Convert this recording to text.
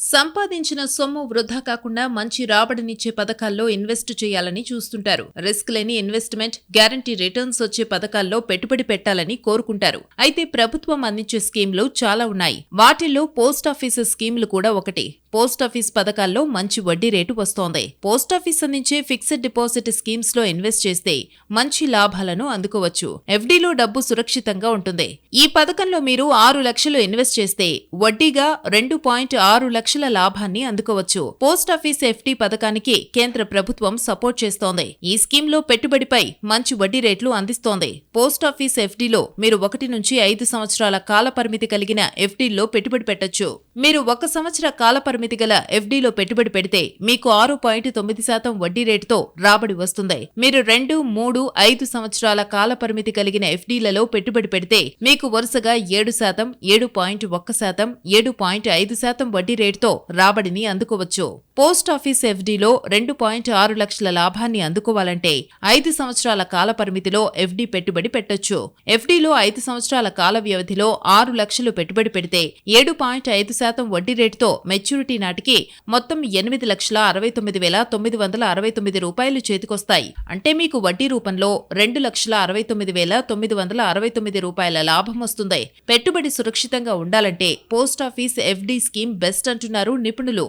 సంపాదించిన సొమ్ము వృధా కాకుండా మంచి రాబడినిచ్చే పథకాల్లో ఇన్వెస్ట్ చేయాలని చూస్తుంటారు. రిస్క్ లేని ఇన్వెస్ట్మెంట్ గ్యారంటీ రిటర్న్స్ వచ్చే పథకాల్లో పెట్టుబడి పెట్టాలని కోరుకుంటారు. అయితే ప్రభుత్వం అందించే స్కీమ్లు చాలా ఉన్నాయి. వాటిల్లో పోస్ట్ ఆఫీస్ స్కీములు కూడా ఒకటి. పోస్టాఫీస్ పథకాల్లో మంచి వడ్డీ రేటు వస్తోంది. పోస్ట్ ఆఫీస్ అందించే ఫిక్స్డ్ డిపాజిట్ స్కీమ్స్లో ఇన్వెస్ట్ చేస్తే మంచి లాభాలను అందుకోవచ్చు. ఎఫ్డీలో డబ్బు సురక్షితంగా ఉంటుంది. ఈ పథకంలో మీరు ఆరు లక్షలు ఇన్వెస్ట్ చేస్తే వడ్డీగా రెండు పాయింట్ ఆరు లక్ష లాభాన్ని అందుకోవచ్చు. పోస్ట్ ఆఫీస్ ఎఫ్డీ పథకానికి కేంద్ర ప్రభుత్వం సపోర్ట్ చేస్తోంది. ఈ స్కీమ్లో పెట్టుబడిపై మంచి వడ్డీ రేట్లు అందిస్తోంది. పోస్ట్ ఆఫీస్ ఎఫ్డీలో మీరు ఒకటి నుంచి ఐదు సంవత్సరాల కాల పరిమితి కలిగిన ఎఫ్డీల్లో పెట్టుబడి పెట్టొచ్చు. మీరు ఒక సంవత్సర కాల పరిమితి గల ఎఫ్డీలో పెట్టుబడి పెడితే మీకు ఆరు పాయింట్ తొమ్మిది శాతం వడ్డీ రేటుతో రాబడి వస్తుంది. మీరు రెండు మూడు ఐదు సంవత్సరాల కాల పరిమితి కలిగిన ఎఫ్డీలలో పెట్టుబడి పెడితే మీకు వరుసగా ఏడు శాతం ఏడు పాయింట్ ఒక్క శాతం ఏడు పాయింట్ ఐదు శాతం వడ్డీ తో రాబడిని అందుకోవచ్చు. పోస్ట్ ఆఫీస్ ఎఫ్డీలో రెండు పాయింట్ ఆరు లక్షల లాభాన్ని అందుకోవాలంటే ఐదు సంవత్సరాల కాల పరిమితిలో ఎఫ్డీ పెట్టుబడి పెట్టొచ్చు. ఎఫ్డీలో ఐదు సంవత్సరాల కాల వ్యవధిలో ఆరు లక్షలు పెట్టుబడి పెడితే ఏడు పాయింట్ ఐదు శాతం వడ్డీ రేటుతో మెచ్యూరిటీ నాటికి మొత్తం ఎనిమిది లక్షల అరవై తొమ్మిది వేల తొమ్మిది వందల అరవై తొమ్మిది రూపాయలు చేతికొస్తాయి. అంటే మీకు వడ్డీ రూపంలో రెండు లక్షల అరవై తొమ్మిది వేల తొమ్మిది వందల అరవై తొమ్మిది రూపాయల లాభం వస్తుంది. పెట్టుబడి సురక్షితంగా ఉండాలంటే post office FD scheme best అంటున్నారు నిపుణులు.